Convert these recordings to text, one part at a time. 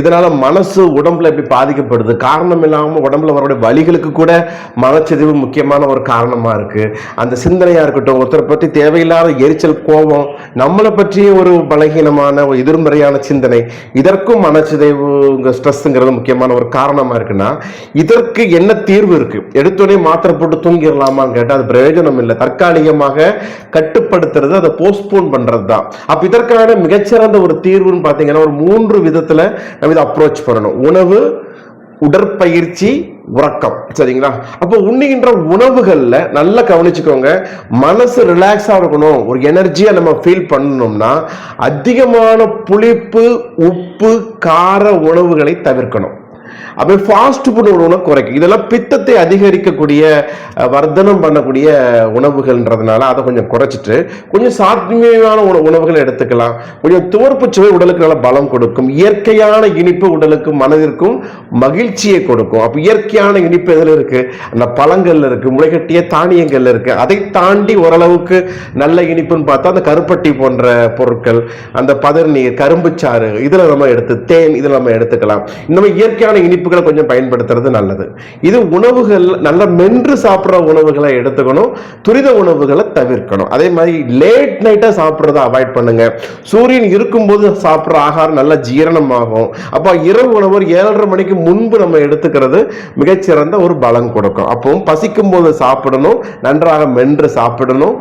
இதனால மனசு உடம்புல எப்படி பாதிக்கப்படுது. காரணம் இல்லாமல் உடம்புல வரக்கூடிய வழிகளுக்கு கூட மனச்சிதைவு முக்கியமான ஒரு காரணமா இருக்கு. அந்த சிந்தனையா இருக்கட்டும் ஒருத்தரை பற்றி தேவையில்லாத எரிச்சல் கோபம் நம்மளை பற்றிய ஒரு பலகீனமான ஒரு எதிர்மறையான சிந்தனை இதற்கும் மனச்சிதைவு ஸ்ட்ரெஸ்ஸுங்கிறது முக்கியமான ஒரு காரணமா இருக்குன்னா இதற்கு என்ன தீர்வு இருக்கு? எடுத்தோடனே மாத்திரை போட்டு தூங்கிடலாமான்னு கேட்டால் அது பிரயோஜனம் இல்லை. தற்காலிகமாக கட்டுப்படுத்துறது அதை போஸ்ட்போன் பண்றது தான் அப்ப இதற்கான மிகச்சிறந்த ஒரு தீர்வுன்னு பார்த்தீங்கன்னா ஒரு மூன்று விதத்துல நம்ம இதை அப்ரோச் பண்ணணும். உணவு உடற்பயிற்சி உறக்கம். சரிங்களா? அப்போ உண்ணுகின்ற உணவுகளில் நல்லா கவனிச்சுக்கோங்க. மனசு ரிலாக்ஸாக இருக்கணும். ஒரு எனர்ஜியாக நம்ம ஃபீல் பண்ணணும்னா அதிகமான புளிப்பு உப்பு கார உணவுகளை தவிர்க்கணும். அப்போ ஃபாஸ்ட் ஃபுட் உணவுகளை குறைக்கும். இதெல்லாம் பித்தத்தை அதிகரிக்கக்கூடிய அஹ், வர்த்தனம் பண்ணக்கூடிய உணவுகள்ன்றதுனால அதை கொஞ்சம் குறைச்சிட்டு கொஞ்சம் சாத்மியமான உண உணவுகளை எடுத்துக்கலாம். கொஞ்சம் துவர்ப்பு சுவை உடலுக்கு நல்ல பலம் கொடுக்கும். இயற்கையான இனிப்பு உடலுக்கும் மனதிற்கும் மகிழ்ச்சியை கொடுக்கும். அப்போ இயற்கையான இனிப்பு எதில் இருக்கு? அந்த பழங்கள்ல இருக்கு முளைகட்டிய தானியங்கள்ல இருக்கு. அதை தாண்டி ஓரளவுக்கு நல்ல இனிப்புன்னு பார்த்தா அந்த கருப்பட்டி போன்ற பொருட்கள் அந்த பதர் நீர் கரும்புச்சாறு இதில் நம்ம எடுத்து தேன் இதில் நம்ம எடுத்துக்கலாம். இந்த மாதிரி இயற்கையான இனிப்புகளை கொஞ்சம் பயன்படுத்துறது நல்லது. இது உணவுகள் நல்ல மென்று சாப்பிட்ற உணவுகளை எடுத்துக்கணும் துரித உணவுகளை தவிர்க்கணும். அதே மாதிரி லேட் நைட்டாக சாப்பிட்றத அவாய்ட் பண்ணுங்க. சூரியன் இருக்கும்போது சாப்பிட்ற ஆகாரம் நல்ல ஜீரணமாகும். அப்போ இரவு உணவு ஒரு ஏழரை மணிக்கு முன்பு நம்ம எடுத்துக்கிறது மிகச்சிறந்த ஒரு பலம் கொடுக்கும். அப்போ பசிக்கும் போது சாப்பிடணும் நன்றாக மென்று சாப்பிடணும்.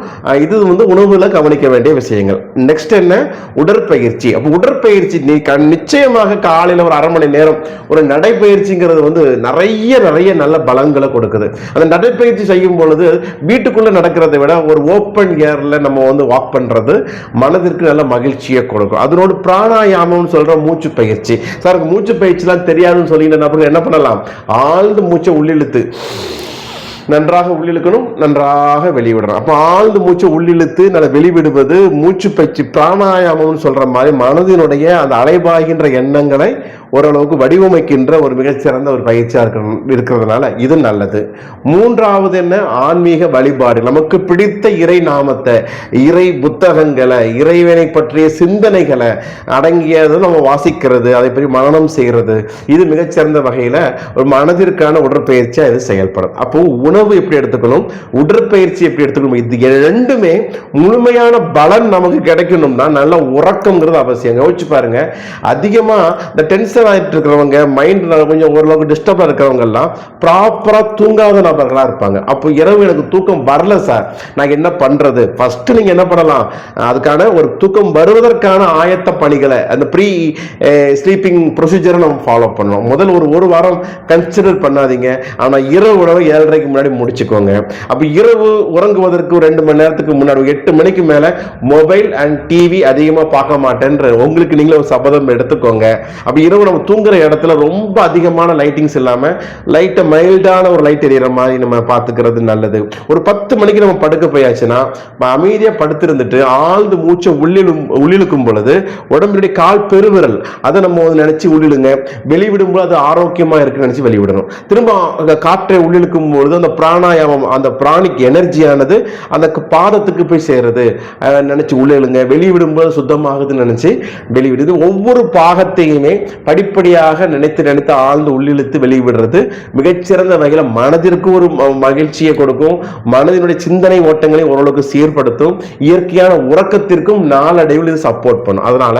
இது வந்து உணவுல கவனிக்க வேண்டிய விஷயங்கள். நெக்ஸ்ட் என்ன? உடற்பயிற்சி. அப்போ உடற்பயிற்சி நீ நிச்சயமாக காலையில் ஒரு அரை மணி நேரம் ஒரு நட நடைப்பயிற்சிங்கிறது வந்து நிறைய நிறைய நல்ல பலன்களை கொடுக்குது. அந்த நடைப்பயிற்சி செய்யும் பொழுது வீட்டுக்குள்ளே நடக்கிறதை விட ஒரு ஓப்பன் ஏரில் நம்ம வந்து வாக் பண்ணுறது மனதிற்கு நல்ல மகிழ்ச்சியை கொடுக்கும். அதனோடு பிராணாயாமம்னு சொல்கிற மூச்சு பயிற்சி. சார் மூச்சு பயிற்சிலாம் தெரியாதுன்னு சொல்லிட்டு அப்புறம் என்ன பண்ணலாம்? ஆழ்ந்து மூச்சை உள்ளிழுத்து நன்றாக உள்ளிழுக்கணும் நன்றாக வெளிவிடணும். அப்போ ஆழ்ந்து மூச்சை உள்ளிழுத்து நல்லா வெளிவிடுவது மூச்சு பயிற்சி பிராணாயாமம்னு சொல்கிற மாதிரி மனதினுடைய அந்த அலைபாகின்ற எண்ணங்களை ஓரளவுக்கு வடிவமைக்கின்ற ஒரு மிகச்சிறந்த ஒரு பயிற்சியா இருக்க இருக்கிறதுனால இது நல்லது. மூன்றாவது என்ன? ஆன்மீக வழிபாடு. நமக்கு பிடித்த இறை நாமத்தை இறை புத்தகங்களை இறைவனை பற்றிய சிந்தனைகளை அடங்கியதை நம்ம வாசிக்கிறது அதை பற்றி மனனம் செய்கிறது. இது மிகச்சிறந்த வகையில ஒரு மனதிற்கான உடற்பயிற்சியா இது செயல்படும். அப்போ உணவு எப்படி எடுத்துக்கணும்? உடற்பயிற்சி எப்படி எடுத்துக்கணும்? இது ரெண்டுமே முழுமையான பலன் நமக்கு கிடைக்கணும்னா நல்ல உறக்கங்கிறது அவசியம். யோசிச்சு பாருங்க. அதிகமா இந்த டென்ஷன் ஆகிட்டு இருக்கிறவங்க மைண்ட் கொஞ்சம் ஓரளவுக்கு டிஸ்டர்பாக இருக்கிறவங்கெல்லாம் ப்ராப்பராக தூங்காத நபர்களாக இருப்பாங்க. அப்போ இரவு எனக்கு தூக்கம் வரல சார் நான் என்ன பண்ணுறது ஃபஸ்ட்டு நீங்கள் என்ன பண்ணலாம்? அதுக்கான ஒரு தூக்கம் வருவதற்கான ஆயத்த பணிகளை அந்த ப்ரீ ஸ்லீப்பிங் ப்ரொசீஜரை நம்ம ஃபாலோ பண்ணணும். முதல் ஒரு ஒரு வாரம் கன்சிடர் பண்ணாதீங்க. ஆனால் இரவு உணவு ஏழரைக்கு முன்னாடி முடிச்சுக்கோங்க. அப்போ இரவு உறங்குவதற்கு ரெண்டு மணி நேரத்துக்கு முன்னாடி எட்டு மணிக்கு மேலே மொபைல் அண்ட் டிவி அதிகமாக பார்க்க மாட்டேன்ற உங்களுக்கு நீங்களே ஒரு சபதம் எடுத்துக்கோங்க. அப்போ இரவு நம்ம தூங்குற இடத்துல ரொம்ப அதிகமான லைட்டிங்ஸ் இல்லாம லைட்டை மைல்டான ஒரு லைட் எரியற மாதிரி நம்ம பார்த்துக்கிறது நல்லது. ஒரு பத்து மணிக்கு நம்ம படுக்க போயாச்சுன்னா நம்ம அமைதியா படுத்திருந்துட்டு ஆழ்ந்து மூச்சை உள்ளிலும் உள்ளிழுக்கும் பொழுது உடம்பினுடைய கால் பெருவிரல் அதை நம்ம வந்து நினைச்சு உள்ளிழுங்க. வெளிவிடும்போது அது ஆரோக்கியமா இருக்குன்னு நினைச்சு வெளிவிடணும். திரும்ப அந்த காற்றை உள்ளிழுக்கும் பொழுது அந்த பிராணாயாமம் அந்த பிராணிக் எனர்ஜியானது அந்த பாதத்துக்கு போய் சேருது. அஹ் நினைச்சு உள்ளிழுங்க. வெளிவிடும்போது சுத்தமாகுதுன்னு நினைச்சு வெளிவிடுது. ஒவ்வொரு பாகத்தையுமே படிப்படியாக நினைத்து நினைத்து ஆழ்ந்து உள்ளிழுத்து வெளிவிடுறது. மிகச்சிறந்த வகையில் மனதிற்கு ஒரு மகிழ்ச்சியை கொடுக்கும். மனதினுடைய சிந்தனை ஓட்டங்களை ஓரளவுக்கு சீர்படுத்தும். இயற்கையான உறக்கத்திற்கும் நாளடைவில் இது சப்போர்ட் பண்ணும். அதனால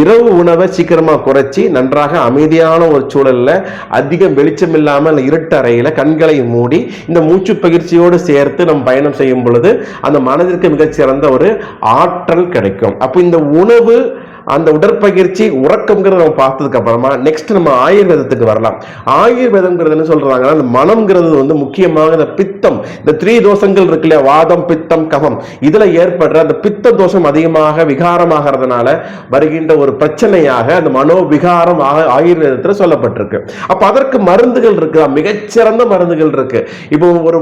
இரவு உணவை சீக்கிரமாக குறைச்சி நன்றாக அமைதியான ஒரு சூழலில் அதிக வெளிச்சம் இல்லாமல் இருட்டறையில் கண்களை மூடி இந்த மூச்சு பயிற்சியோடு சேர்த்து நம்ம பயணம் செய்யும் பொழுது அந்த மனதிற்கு மிகச்சிறந்த ஒரு ஆற்றல் கிடைக்கும். அப்போ இந்த உணவு அந்த உடற்பயிற்சி உறக்கம்ங்கிறத நம்ம பார்த்ததுக்கு அப்புறமா நெக்ஸ்ட் நம்ம ஆயுர்வேதத்துக்கு வரலாம். ஆயுர்வேதம்ங்கிறது என்ன சொல்றாங்கன்னா அந்த மனம்ங்கிறது வந்து முக்கியமாக இந்த பித்தம் இந்த த்ரீ தோஷங்கள் இருக்கு இல்லையா? வாதம் பித்தம் கபம். இதுல ஏற்படுற அந்த பித்த தோஷம் அதிகமாக விகாரமாகிறதுனால வருகின்ற ஒரு பிரச்சனையாக அந்த மனோ விகாரம் ஆ- ஆயுர்வேதத்துல சொல்லப்பட்டிருக்கு. அப்ப அதற்கு மருந்துகள் இருக்கு? மிகச்சிறந்த மருந்துகள் இருக்கு. இப்போ ஒரு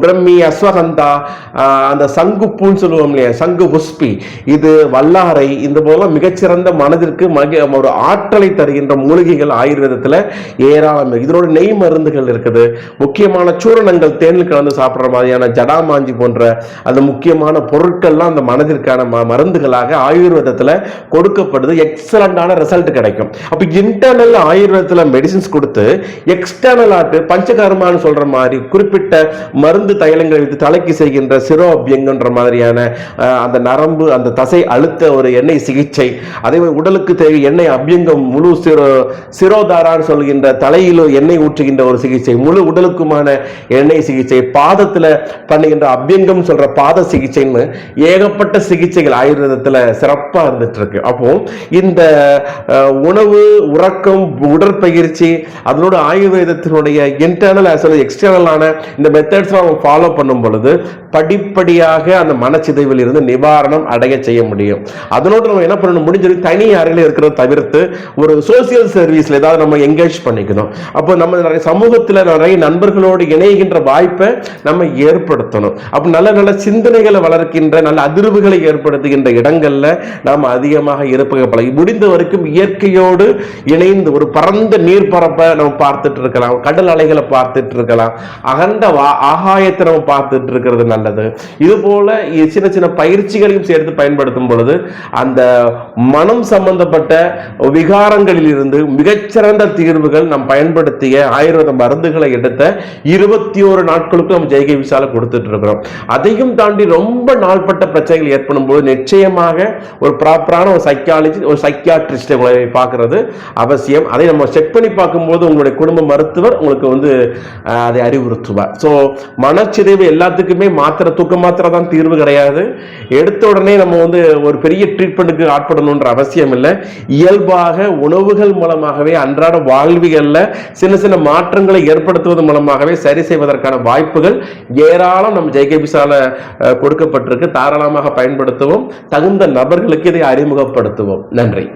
பிரம்மி அஸ்வகந்தா ஆஹ், அந்த சங்கு பூன்னு சொல்லுவோம் இல்லையா? சங்கு புஷ்பி இது வல்லாரை இந்த போல மிகச்சிறந்த சிறந்த மனதிற்கு மகி ஒரு ஆற்றலை தருகின்ற மூலிகைகள் ஆயுர்வேதத்துல ஏராளம் இதனோட நெய் மருந்துகள் இருக்குது. முக்கியமான சூரணங்கள் தேனில் கலந்து சாப்பிட்ற மாதிரியான ஜடாமாஞ்சி போன்ற அந்த முக்கியமான பொருட்கள்லாம் அந்த மனதிற்கான ம- மருந்துகளாக ஆயுர்வேதத்துல கொடுக்கப்படுது. எக்ஸலண்டான ரிசல்ட் கிடைக்கும். அப்போ இன்டர்னல் ஆயுர்வேதத்தில் மெடிசின்ஸ் கொடுத்து எக்ஸ்டர்னல் ஆட்டு பஞ்சகர்மான்னு சொல்ற மாதிரி குறிப்பிட்ட மருந்து தைலங்களை வைத்து தலைக்கு செய்கின்ற சிரோ மாதிரியான அந்த நரம்பு அந்த தசை அழுத்த ஒரு எண்ணெய் சிகிச்சை அதே மாதிரி உடலுக்கு தேவை எண்ணெய் அபியங்கம் முழு சிரோ சிரோதாரான்னு சொல்கின்ற தலையில் எண்ணெய் ஊற்றுகின்ற ஒரு சிகிச்சை முழு உடலுக்குமான எண்ணெய் சிகிச்சை பாதத்துல பண்ணுகின்ற அபியங்கம் சொல்ற பாத சிகிச்சைன்னு ஏகப்பட்ட சிகிச்சைகள் ஆயுர்வேதத்துல சிறப்பா இருந்துட்டு இருக்கு அப்போ இந்த உணவு உறக்கம் உடற்பயிற்சி அதனோட ஆயுர்வேதத்தினுடைய இன்டர்னல் அஸ் எக்ஸ்டர்னலான இந்த மெத்தட்ஸ் அவங்க ஃபாலோ பண்ணும் பொழுது படிப்படியாக அந்த மனச்சிதைவில் இருந்து நிவாரணம் அடைய செய்ய முடியும். அதனோட நம்ம என்ன பண்ணணும்? முடிஞ்சது தனி அறையில் இருக்கிறத தவிர்த்து ஒரு சோசியல் சர்வீஸ்ல ஏதாவது நம்ம என்கேஜ் பண்ணிக்கணும். அப்போ நம்ம நிறைய சமூகத்தில் நிறைய நண்பர்களோடு இணைகின்ற வாய்ப்பை நம்ம ஏற்படுத்தணும். அப்போ நல்ல நல்ல சிந்தனைகளை வளர்க்கின்ற நல்ல அதிர்வுகளை ஏற்படுத்துகின்ற இடங்கள்ல நாம் அதிகமாக இருப்பக பழகி முடிந்த வரைக்கும் இயற்கையோடு இணைந்து ஒரு பரந்த நீர்ப்பரப்பை நம்ம பார்த்துட்டு இருக்கலாம். கடல் அலைகளை பார்த்துட்டு இருக்கலாம். அகண்ட வா- ஆகாயத்தை நம்ம பார்த்துட்டு இருக்கிறது நல்லது. இது போல சின்ன சின்ன பயிற்சிகளையும் சேர்த்து பயன்படுத்தும் பொழுது அந்த மனம் சம்பந்தப்பட்ட விகாரங்களில் இருந்து மிகச்சிறந்த தீர்வுகள் நாம் பயன்படுத்திய ஆயுர்வேத மருந்துகளை எடுத்த இருபத்தி ஒரு நாட்களுக்கு நம்ம ஜெய்கை விசால கொடுத்துட்டு இருக்கிறோம். அதையும் தாண்டி ரொம்ப நாள்பட்ட பிரச்சனைகள் ஏற்படும் போது நிச்சயமாக ஒரு ப்ராப்பரான ஒரு சைக்காலஜி ஒரு சைக்கியாட்ரிஸ்டை உங்களை பார்க்கிறது அவசியம். அதை நம்ம செக் பண்ணி பார்க்கும்போது உங்களுடைய குடும்ப மருத்துவர் உங்களுக்கு வந்து அதை அறிவுறுத்துவார். ஸோ மனச்சிதைவு எல்லாத்துக்குமே மாத்திரை தூக்க மாத்திரை தான் தீர்வு கிடையாது. எடுத்த உடனே நம்ம வந்து ஒரு பெரிய ட்ரீட்மெண்ட்டுக்கு ஆட்படணுன்ற அவசியம் இல்லை. இயல்பாக உணவுகள் மூலமாகவே அன்றாட வாழ்விகளில் சின்ன சின்ன மாற்றங்களை ஏற்படுத்துவது மூலமாகவே சரி செய்வதற்கான வாய்ப்புகள் ஏராளம் நம்ம ஜெய்கபிசால கொடுக்கப்பட்டிருக்கு. தாராளமாக பயன்படுத்துவோம். தகுந்த நபர்களுக்கு இதை அறிமுகப்படுத்துவோம். நன்றி.